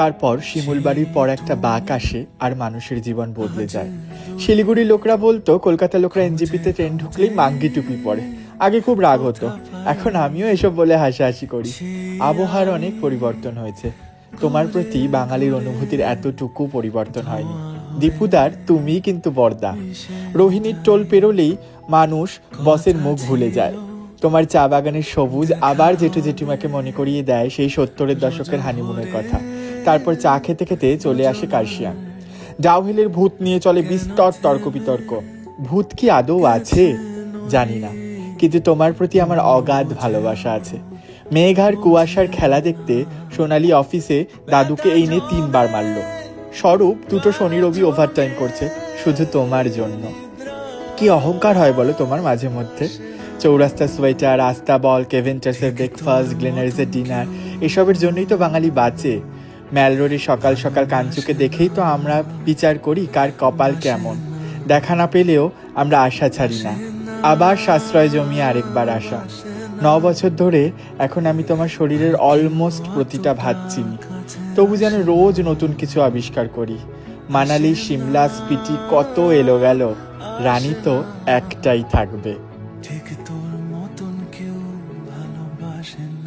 তারপর শিমুলবাড়ির পর একটা বাঁক আসে আর মানুষের জীবন বদলে যায়। শিলিগুড়ি লোকরা বলতো কলকাতা লোকরা এনজিপিতে ট্রেন ঢুকলেই মাঙ্গি টুপি পরে। আগে খুব রাগ হতো। এখন আমিও এসব বলে হাসাহাসি করি। আবহাওয়ার অনেক পরিবর্তন হয়েছে। তোমার প্রতি বাঙালির অনুভূতির এতটুকু পরিবর্তন হয়নি। দীপুদার তুমি কিন্তু বর্দা। রোহিণীর টোল পেরোলেই মানুষ বসের মুখ ভুলে যায়। তোমার চা বাগানের সবুজ আবার জেঠু জেঠিমাকে মনে করিয়ে দেয় সেই সত্তরের দশকের হানিমুনের কথা। তারপর চা খেতে খেতে চলে আসে কার্শিয়াং। ডাউহিলের ভূত নিয়ে চলে বিস্তর তর্ক বিতর্ক ভূত কি আদৌ আছে? জানি না। কিন্তু তোমার প্রতি আমার অগাধ ভালোবাসা আছে। মেঘার কুয়াশার খেলা দেখতে সোনালি অফিসে দাদুকে এই নিয়ে তিনবার মারল। স্বরূপ দুটো শনি রবি ওভারটাইম করছে, শুধু তোমার জন্য। কি অহংকার হয় বলো তোমার মাঝে মধ্যে? চৌরাস্তা সোয়েটার আস্তা বল কেভেন্টার্সের ব্রেকফাস্ট গ্লেনারিসের ডিনার এসবের জন্যই তো বাঙালি বাঁচে। ম্যালরোরি সকাল সকাল কাঞ্চুকে দেখেই তো আমরা বিচার করি কার কপাল কেমন। দেখা না পেলেও আমরা আশা ছাড়ি না। আবার সাশ্রয় জমিয়ে আরেকবার আসা ন বছর ধরে এখন আমি তোমার শরীরের অলমোস্ট প্রতিটা ভাত চিনি। তবু যেন রোজ নতুন কিছু আবিষ্কার করি। মানালি সিমলা স্পিটি কত এলো গেল রানী তো একটাই থাকবে। ঠিক তোর মতন কেউ ভালোবাসেন